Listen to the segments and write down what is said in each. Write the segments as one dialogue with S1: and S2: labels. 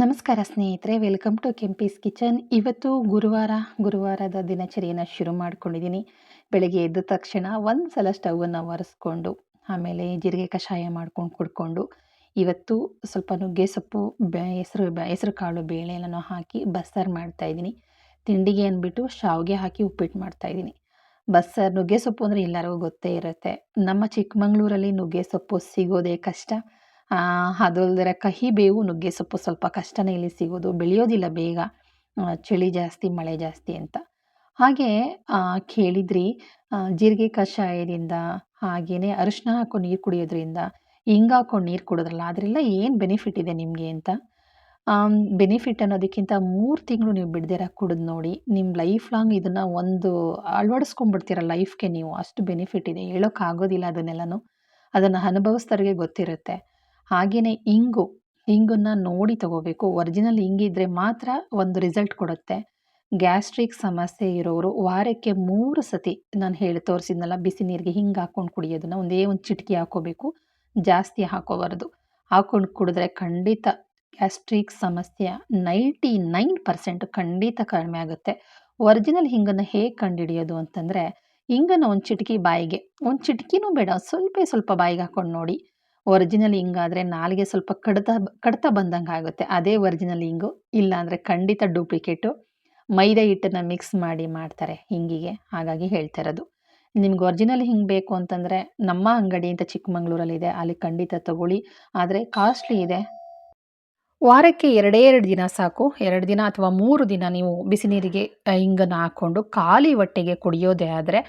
S1: ನಮಸ್ಕಾರ ಸ್ನೇಹಿತರೆ, welcome to Kempi's kitchen. ಇವತ್ತು ಗುರುವಾರ, ಗುರುವಾರದ ದಿನಚರಿಯನ್ನು ಶುರು ಮಾಡ್ಕೊಂಡಿದ್ದೀನಿ. ಬೆಳಗ್ಗೆ ಎದ್ದ ತಕ್ಷಣ ಒಂದು ಸಲ ಸ್ಟವನ್ನು ಒರೆಸ್ಕೊಂಡು, ಆಮೇಲೆ ಜೀರಿಗೆ ಕಷಾಯ ಮಾಡ್ಕೊಂಡು ಕುಡ್ಕೊಂಡು, ಇವತ್ತು ಸ್ವಲ್ಪ ನುಗ್ಗೆ ಸೊಪ್ಪು ಬೆ, ಹೆಸರು ಹೆಸರು ಕಾಳು, ಬೇಳೆ ಎಲ್ಲನೂ ಹಾಕಿ ಬಸ್ಸಾರು ಮಾಡ್ತಾಯಿದ್ದೀನಿ ತಿಂಡಿಗೆ ಅಂದ್ಬಿಟ್ಟು ಶಾವಿಗೆ ಹಾಕಿ ಉಪ್ಪಿಟ್ಟು ಮಾಡ್ತಾಯಿದ್ದೀನಿ ಬಸ್ಸಾರು ನುಗ್ಗೆ ಸೊಪ್ಪು ಅಂದರೆ ಎಲ್ಲರಿಗೂ ಗೊತ್ತೇ ಇರುತ್ತೆ. ನಮ್ಮ ಚಿಕ್ಕಮಂಗ್ಳೂರಲ್ಲಿ ನುಗ್ಗೆ ಸೊಪ್ಪು ಸಿಗೋದೇ ಕಷ್ಟ. ಅದು ಅಲ್ದಿರ ಕಹಿ ಬೇವು ನುಗ್ಗೆ ಸೊಪ್ಪು ಸ್ವಲ್ಪ ಕಷ್ಟನೇ ಇಲ್ಲಿ ಸಿಗೋದು, ಬೆಳೆಯೋದಿಲ್ಲ ಬೇಗ. ಚಳಿ ಜಾಸ್ತಿ, ಮಳೆ ಜಾಸ್ತಿ ಅಂತ. ಹಾಗೆ ಕೇಳಿದ್ರಿ ಜೀರಿಗೆ ಕಷಾಯದಿಂದ ಹಾಗೆಯೇ ಅರಿಶಿನ ಹಾಕೊಂಡು ನೀರು ಕುಡಿಯೋದ್ರಿಂದ ಹಿಂಗೆ ಹಾಕೊಂಡು ನೀರು ಕುಡಿದ್ರಲ್ಲ ಅದರಿಂದ ಏನು ಬೆನಿಫಿಟ್ ಇದೆ ನಿಮಗೆ ಅಂತ? ಬೆನಿಫಿಟ್ ಅನ್ನೋದಕ್ಕಿಂತ ಮೂರು ತಿಂಗಳು ನೀವು ಬಿಡ್ದಿರ ಕುಡಿದು ನೋಡಿ ನಿಮ್ಮ ಲೈಫ್ ಲಾಂಗ್ ಇದನ್ನು ಒಂದು ಅಳವಡಿಸ್ಕೊಂಡ್ಬಿಡ್ತೀರ ಲೈಫ್ಗೆ ನೀವು, ಅಷ್ಟು ಬೆನಿಫಿಟ್ ಇದೆ. ಹೇಳೋಕ್ಕಾಗೋದಿಲ್ಲ ಅದನ್ನೆಲ್ಲನೂ. ಅದನ್ನು ಅನುಭವಿಸ್ದವ್ರಿಗೆ ಗೊತ್ತಿರುತ್ತೆ. ಹಾಗೆಯೇ ಇಂಗು, ಇಂಗನ್ನು ನೋಡಿ ತಗೋಬೇಕು. ಒರಿಜಿನಲ್ ಇಂಗಿದ್ರೆ ಮಾತ್ರ ಒಂದು ರಿಸಲ್ಟ್ ಕೊಡುತ್ತೆ. ಗ್ಯಾಸ್ಟ್ರಿಕ್ ಸಮಸ್ಯೆ ಇರೋರು ವಾರಕ್ಕೆ ಮೂರು ಸತಿ ನಾನು ಹೇಳಿ ತೋರಿಸಿದ್ನಲ್ಲ, ಬಿಸಿ ನೀರಿಗೆ ಹಿಂಗೆ ಹಾಕ್ಕೊಂಡು ಕುಡಿಯೋದನ್ನ ಒಂದೇ ಒಂದು ಚಿಟಕಿ ಹಾಕೋಬೇಕು. ಜಾಸ್ತಿ ಹಾಕೋಬಾರ್ದು. ಹಾಕ್ಕೊಂಡು ಕುಡಿದ್ರೆ ಖಂಡಿತ ಗ್ಯಾಸ್ಟ್ರಿಕ್ ಸಮಸ್ಯೆ ನೈಂಟಿ ನೈನ್ ಪರ್ಸೆಂಟ್ ಖಂಡಿತ ಕಡಿಮೆ ಆಗುತ್ತೆ. ಒರಿಜಿನಲ್ ಹಿಂಗನ್ನು ಹೇಗೆ ಕಂಡುಹಿಡಿಯೋದು ಅಂತಂದರೆ ಹಿಂಗನ್ನು ಒಂದು ಚಿಟಕಿ ಬಾಯಿಗೆ, ಒಂದು ಚಿಟಕಿನೂ ಬೇಡ, ಸ್ವಲ್ಪ ಸ್ವಲ್ಪ ಬಾಯಿಗೆ ಹಾಕ್ಕೊಂಡು ನೋಡಿ. ಒರಿಜಿನಲ್ ಇಂಗಾದರೆ ನಾಲಿಗೆ ಸ್ವಲ್ಪ ಕಡತ ಕಡತ ಬಂದಂಗೆ ಆಗುತ್ತೆ. ಅದೇ ಒರಿಜಿನಲ್ ಇಂಗು. ಇಲ್ಲ ಅಂದರೆ ಖಂಡಿತ ಡೂಪ್ಲಿಕೇಟು. ಮೈದಾ ಹಿಟ್ಟನ್ನು ಮಿಕ್ಸ್ ಮಾಡಿ ಮಾಡ್ತಾರೆ ಹಿಂಗಿಗೆ ಹಾಗಾಗಿ ಹೇಳ್ತಾ ಇರೋದು. ನಿಮ್ಗೆ ಒರಿಜಿನಲ್ ಹಿಂಗೆ ಬೇಕು ಅಂತಂದರೆ ನಮ್ಮ ಅಂಗಡಿ ಅಂತ ಚಿಕ್ಕಮಂಗ್ಳೂರಲ್ಲಿದೆ. ಅಲ್ಲಿ ಖಂಡಿತ ತಗೊಳ್ಳಿ. ಆದರೆ ಕಾಸ್ಟ್ಲಿ ಇದೆ. ವಾರಕ್ಕೆ ಎರಡೇ ಎರಡು ದಿನ ಸಾಕು. ಎರಡು ದಿನ ಅಥವಾ ಮೂರು ದಿನ ನೀವು ಬಿಸಿ ನೀರಿಗೆ ಹಿಂಗನ್ನು ಹಾಕ್ಕೊಂಡು ಖಾಲಿ ಹೊಟ್ಟೆಗೆ ಕುಡಿಯೋದೇ ಆದರೆ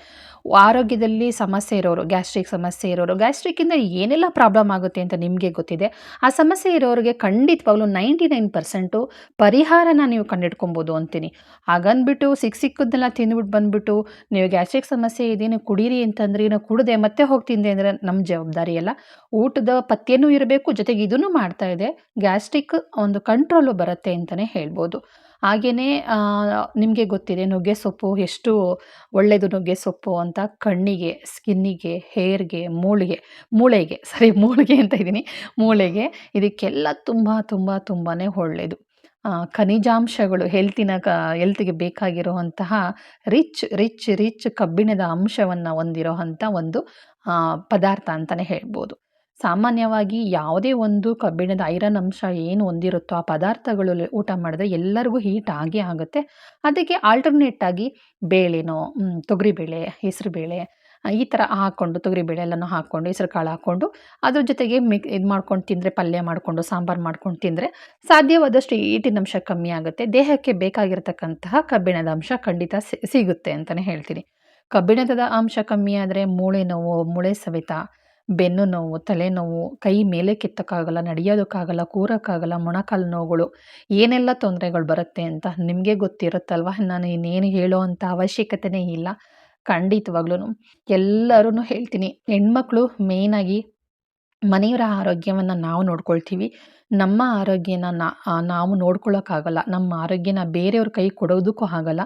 S1: ಆರೋಗ್ಯದಲ್ಲಿ ಸಮಸ್ಯೆ ಇರೋರು, ಗ್ಯಾಸ್ಟ್ರಿಕ್ ಸಮಸ್ಯೆ ಇರೋರು, ಗ್ಯಾಸ್ಟ್ರಿಕ್ಕಿಂದ ಏನೆಲ್ಲ ಪ್ರಾಬ್ಲಮ್ ಆಗುತ್ತೆ ಅಂತ ನಿಮಗೆ ಗೊತ್ತಿದೆ, ಆ ಸಮಸ್ಯೆ ಇರೋರಿಗೆ ಖಂಡಿತವಾಗ್ಲೂ ನೈಂಟಿ ನೈನ್ ಪರ್ಸೆಂಟು ಪರಿಹಾರನ ನೀವು ಕಂಡಿಡ್ಕೊಬೋದು ಅಂತೀನಿ. ಹಾಗಂದ್ಬಿಟ್ಟು ಸಿಕ್ಕ ಸಿಕ್ಕದನ್ನೆಲ್ಲ ತಿಂದ್ಬಿಟ್ಟು ಬಂದುಬಿಟ್ಟು ನೀವು ಗ್ಯಾಸ್ಟ್ರಿಕ್ ಸಮಸ್ಯೆ ಇದೇನು ಕುಡೀರಿ ಅಂತಂದ್ರೆ ಏನೋ ಕುಡಿದೆ ಮತ್ತೆ ಹೋಗ್ತಿಂದೆ ಅಂದರೆ ನಮ್ಮ ಜವಾಬ್ದಾರಿ ಅಲ್ಲ ಊಟದ ಪಥ್ಯನೂ ಇರಬೇಕು, ಜೊತೆಗೆ ಇದನ್ನು ಮಾಡ್ತಾ ಇದೆ. ಗ್ಯಾಸ್ಟ್ರಿಕ್ ಒಂದು ಕಂಟ್ರೋಲು ಬರುತ್ತೆ ಅಂತಲೇ ಹೇಳ್ಬೋದು. ಹಾಗೆಯೇ ನಿಮಗೆ ಗೊತ್ತಿದೆ ನುಗ್ಗೆ ಸೊಪ್ಪು ಎಷ್ಟು ಒಳ್ಳೆಯದು ನುಗ್ಗೆ ಸೊಪ್ಪು ಅಂತ. ಕಣ್ಣಿಗೆ ಸ್ಕಿನ್ನಿಗೆ ಹೇರ್ಗೆ ಮೂಳಿಗೆ, ಮೂಳೆಗೆ ಸರಿ ಮೂಳಿಗೆ ಅಂತ ಇದ್ದೀನಿ. ಮೂಳೆಗೆ ಇದಕ್ಕೆಲ್ಲ ತುಂಬ ತುಂಬ ತುಂಬಾ ಒಳ್ಳೆಯದು ಖನಿಜಾಂಶಗಳು ಹೆಲ್ತಿನ ಕ ಹೆಲ್ತಿಗೆ ಬೇಕಾಗಿರುವಂತಹ ರಿಚ್ ರಿಚ್ ರಿಚ್ ಕಬ್ಬಿಣದ ಅಂಶವನ್ನು ಹೊಂದಿರೋ ಅಂಥ ಒಂದು ಪದಾರ್ಥ ಅಂತಲೇ ಹೇಳ್ಬೋದು. ಸಾಮಾನ್ಯವಾಗಿ ಯಾವುದೇ ಒಂದು ಕಬ್ಬಿಣದ ಐರನ್ ಅಂಶ ಏನು ಹೊಂದಿರುತ್ತೋ ಆ ಪದಾರ್ಥಗಳು ಊಟ ಮಾಡಿದ್ರೆ ಎಲ್ಲರಿಗೂ ಹೀಟ್ ಆಗೇ ಆಗುತ್ತೆ. ಅದಕ್ಕೆ ಆಲ್ಟರ್ನೇಟ್ ಆಗಿ ಬೇಳೆನೋ ತೊಗರಿಬೇಳೆ ಹೆಸರುಬೇಳೆ ಈ ಥರ ಹಾಕ್ಕೊಂಡು ತೊಗರಿಬೇಳೆ ಎಲ್ಲನೂ ಹಾಕ್ಕೊಂಡು ಹೆಸರು ಕಾಳು ಹಾಕ್ಕೊಂಡು ಅದ್ರ ಜೊತೆಗೆ ಮಿಕ್ ಇದು ಮಾಡ್ಕೊಂಡು ತಿಂದರೆ, ಪಲ್ಯ ಮಾಡಿಕೊಂಡು, ಸಾಂಬಾರು ಮಾಡ್ಕೊಂಡು ತಿಂದರೆ ಸಾಧ್ಯವಾದಷ್ಟು ಈಟಿನ ಅಂಶ ಕಮ್ಮಿ ಆಗುತ್ತೆ. ದೇಹಕ್ಕೆ ಬೇಕಾಗಿರತಕ್ಕಂತಹ ಕಬ್ಬಿಣದ ಅಂಶ ಖಂಡಿತ ಸಿಗುತ್ತೆ ಅಂತಲೇ ಹೇಳ್ತೀನಿ. ಕಬ್ಬಿಣದ ಅಂಶ ಕಮ್ಮಿ ಆದರೆ ಮೂಳೆ ನೋವು ಮೂಳೆ ಸವೆತ ಬೆನ್ನು ನೋವು ತಲೆನೋವು ಕೈ ಮೇಲೆ ಕೆತ್ತಕ್ಕಾಗಲ್ಲ, ನಡೆಯೋದಕ್ಕಾಗಲ್ಲ, ಕೂರೋಕ್ಕಾಗಲ್ಲ, ಮೊಣಕಾಲು ನೋವುಗಳು, ಏನೆಲ್ಲ ತೊಂದರೆಗಳು ಬರುತ್ತೆ ಅಂತ ನಿಮಗೆ ಗೊತ್ತಿರುತ್ತಲ್ವ? ನಾನು ಇನ್ನೇನು ಹೇಳೋ ಅಂಥ ಅವಶ್ಯಕತೆನೇ ಇಲ್ಲ. ಖಂಡಿತವಾಗ್ಲೂ ಎಲ್ಲರೂ ಹೇಳ್ತೀನಿ, ಹೆಣ್ಮಕ್ಳು ಮೇಯ್ನಾಗಿ ಮನೆಯವರ ಆರೋಗ್ಯವನ್ನು ನಾವು ನೋಡ್ಕೊಳ್ತೀವಿ. ನಮ್ಮ ಆರೋಗ್ಯನ ನಾವು ನೋಡ್ಕೊಳ್ಳೋಕ್ಕಾಗಲ್ಲ ನಮ್ಮ ಆರೋಗ್ಯನ ಬೇರೆಯವ್ರ ಕೈ ಕೊಡೋದಕ್ಕೂ ಆಗಲ್ಲ.